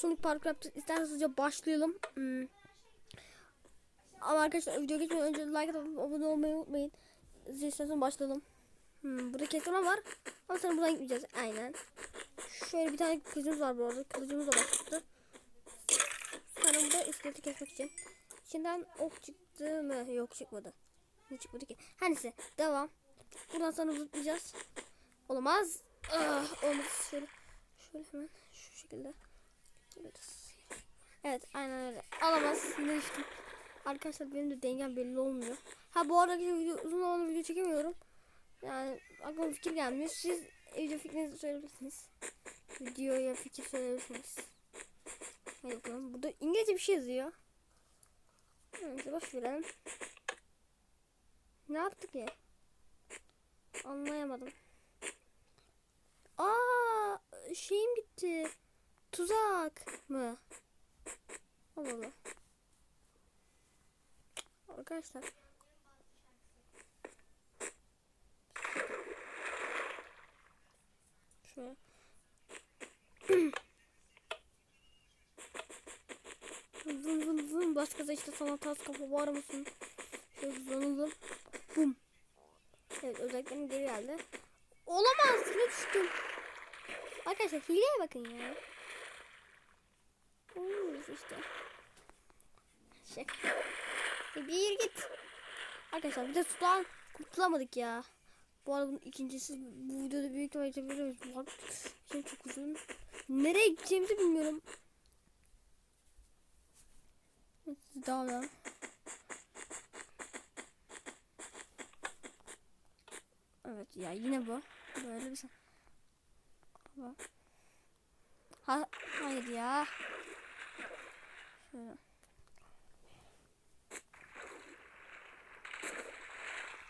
Sonic Park yaptık. İsterseniz hızlıca başlayalım. Hmm. Ama arkadaşlar video geçmeden önce like atıp abone olmayı unutmayın. İsterseniz başlayalım. Hmm, burada kesleme var. Ama sonra buradan gitmeyeceğiz. Aynen. Şöyle bir tane kılıcımız var bu arada. Kılıcımız da başladı. Sonra burada iskeleti kesmek için. İçinden ok çıktı mı? Yok çıkmadı. Ne çıkmadı ki? Her neyse devam. Buradan sonra zıplayacağız. Olamaz. Ah, olmaz. Şöyle, şöyle hemen şu şekilde. Evet aynen öyle. Alamaz. Yine düştüm. Arkadaşlar benim de dengem belli olmuyor. Ha bu arada video, uzun zamandır video çekemiyorum. Yani aklıma fikir gelmiyor. Siz video fikrinizi söyleyebilirsiniz. Videoya fikir söyleyebilirsiniz. Hadi bakalım. Burada İngilizce bir şey yazıyor. Neyse boş verelim. Ne yaptık ya? Anlayamadım. Aa, şeyim gitti. Tuzak mı? Allah. Arkadaşlar. Şöyle. vın vın vın bas gaza işte sana tas kafa var mısın? Şöyle hızlanalım. Bum. Evet özelliklerim geri geldi. Olamaz yine düştüm. Arkadaşlar hileye bakın ya. Oo, işte. Şaka. E, Bir git. Arkadaşlar bir de sudan kurtulamadık ya. Bu arada bunun ikincisi bu videoda büyük ihtimalle çekebiliriz. Bak şey çok uzun. Nereye gideceğimizi bilmiyorum. Edelim. Evet ya yine bu. Böyle bir şey. Ha, hayır ya. Şöyle.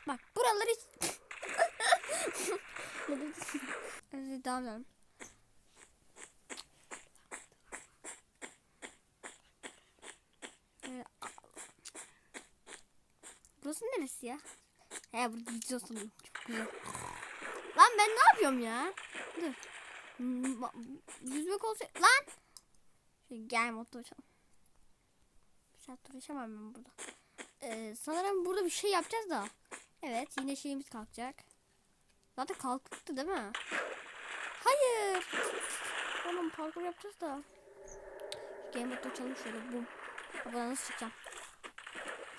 Bak buraları evet, devam. Evet. Burası neresi ya? He burada gidiyorsun. Çok güzel. Lan ben ne yapıyorum ya? Dur. Yüzmek olsa... Lan! Gel motor uçalım. Bir saat uğraşamam ben burada. Ee, sanırım burada bir şey yapacağız da. Evet yine şeyimiz kalkacak. Zaten kalktı değil mi? Hayır. Oğlum parkur yapacağız da. Game mode açalım şöyle bum. Buradan nasıl çıkacağım?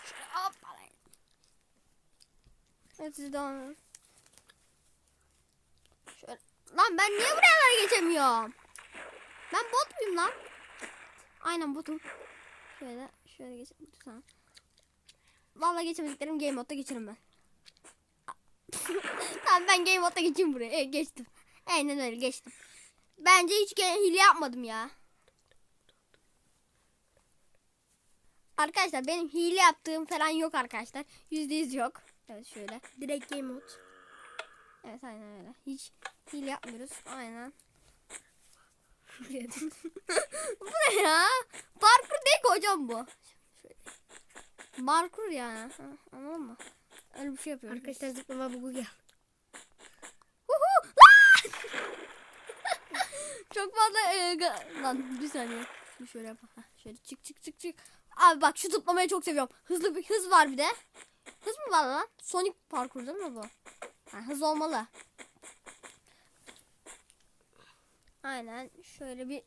Şöyle hop. Evet siz devam. Şöyle. Lan ben niye buralara geçemiyorum? Ben bot muyum lan? Aynen botum. Şöyle şöyle geçelim. Lütfen. Vallahi geçemediklerim game modda geçerim ben. tamam ben game modda geçeyim buraya. Evet, geçtim. Aynen öyle geçtim. Bence hiç hile yapmadım ya. Arkadaşlar benim hile yaptığım falan yok arkadaşlar. Yüzde yüz yok. Evet şöyle. Direkt game mod. Evet aynen öyle. Hiç hile yapmıyoruz. Aynen. Bu ne ya? Parkur değil ki hocam bu. Parkur yani. Ha, anladın mı? Öyle bir şey yapıyoruz. Arkadaşlar zıplama bugu gel. Lan! Çok fazla e, lan bir saniye. Bir şöyle yap. Heh, şöyle çık çık çık çık. Abi bak şu zıplamayı çok seviyorum. Hızlı bir hız var bir de. Hız mı var lan? Sonic parkur değil mi bu? Ha, hız olmalı. Aynen şöyle bir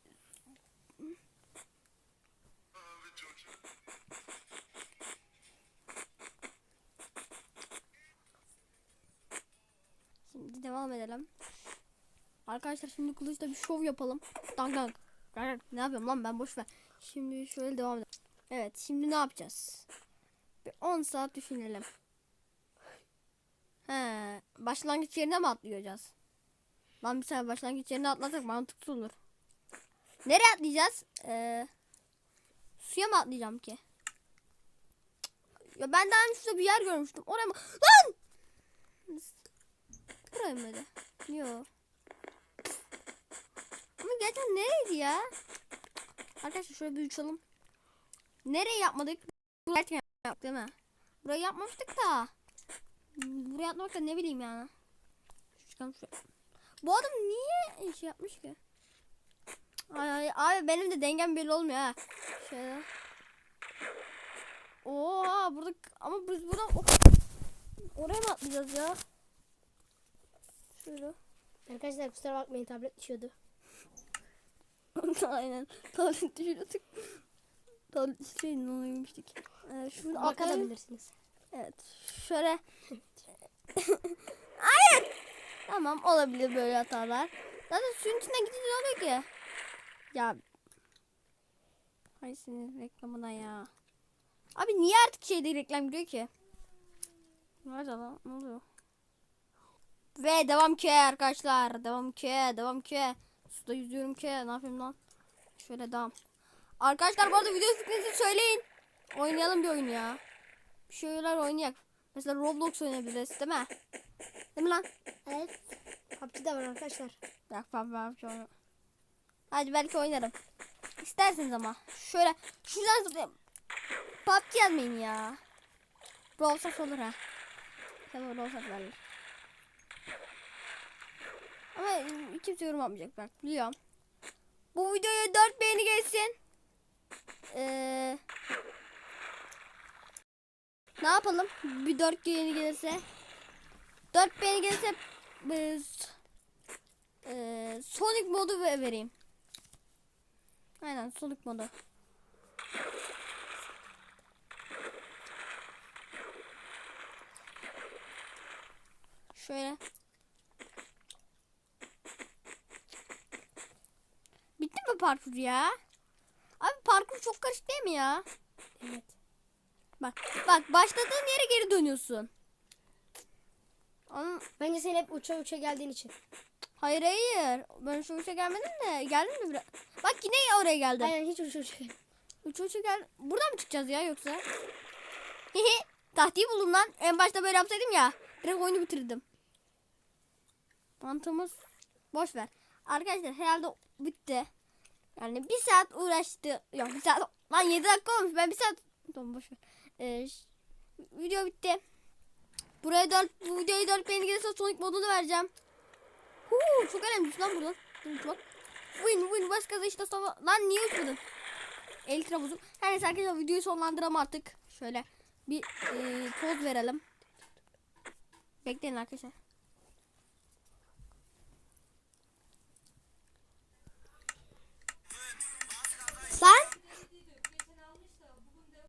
Şimdi devam edelim. Arkadaşlar şimdi kılıçla bir şov yapalım. Dank. Dank. Ne yapıyorum lan ben boş ver. Şimdi şöyle devam edelim. Evet şimdi ne yapacağız? Bir 10 saat düşünelim. He, başlangıç yerine mi atlayacağız? Lan bir saniye başlangıç yerine atlasak mantıklı olur. Nereye atlayacağız? Ee, suya mı atlayacağım ki? Ya ben daha önce bir yer görmüştüm. Oraya mı? Lan! Buraya mıydı? Yok. Ama gerçekten nereydi ya? Arkadaşlar şöyle bir uçalım. Nereye yapmadık? Buraya yaptık değil mi? Burayı yapmamıştık da. Buraya atlamak da ne bileyim yani. Çıkalım şuraya. Bu adam niye şey yapmış ki? Ay, ay, abi benim de dengem belli olmuyor ha. Şöyle. Oha burada ama biz buradan oraya mı atlayacağız ya? Şöyle. Arkadaşlar kusura bakmayın tablet düşüyordu. Aynen. Tablet düşürüyorduk. Tablet şeyin onu yemiştik. Ee, şunu. Bakabilirsiniz. Evet. Şöyle. Tamam olabilir böyle hatalar. Zaten suyun içinden gidince oluyor ki? Ya. Hay senin reklamına ya. Abi niye artık şeyde reklam giriyor ki? Nerede lan? Ne oluyor? Ve devam ki arkadaşlar. Devam ki. Devam ki. Suda yüzüyorum ki. Ne yapayım lan? Şöyle devam. Arkadaşlar bu arada video fikrinizi söyleyin. Oynayalım bir oyun ya. Bir şeyler oynayak. Mesela Roblox oynayabiliriz değil mi? Değil mi lan? Evet. PUBG de var arkadaşlar. Bak bak şöyle. Hadi belki oynarım. İsterseniz ama. Şöyle şuradan zıplayayım. PUBG yazmayın ya. Brawl Stars olur ha. Tabii Brawl Stars verilir. Ama kimse yorum yapmayacak bak biliyorum. Bu videoya 4 beğeni gelsin. Ee, ne yapalım? Bir 4 beğeni gelirse. 4 beğeni gelirse biz ee, Sonic modu ve- vereyim. Aynen Sonic modu. Şöyle. Bitti mi parkur ya? Abi parkur çok karışık değil mi ya? Evet. Bak bak başladığın yere geri dönüyorsun. Onun, Bence sen hep uça uça geldiğin için. hayır hayır. Ben şu işe gelmedim de. Geldin mi biraz? Bak yine oraya geldim. Aynen hiç uça uça. Üç uçu gel. Buradan mı çıkacağız ya yoksa? Tahtiyi buldum lan. En başta böyle yapsaydım ya. Direkt oyunu bitirdim. Mantığımız boş ver. Arkadaşlar herhalde bitti. Yani bir saat uğraştı. Yok bir saat. Lan 7 dakika olmuş. Ben bir saat. Tamam boş ver. Ee, video bitti. Buraya 4 bu videoyu 4 beğeni gelirse Sonic modunu vereceğim. Huu, çok önemli lan buradan. Dur, bak. Win win başka işte sonra. Lan niye uçmadın? Elitra bozuk. Her neyse arkadaşlar videoyu sonlandıralım artık. Şöyle bir e, poz verelim. Bekleyin arkadaşlar.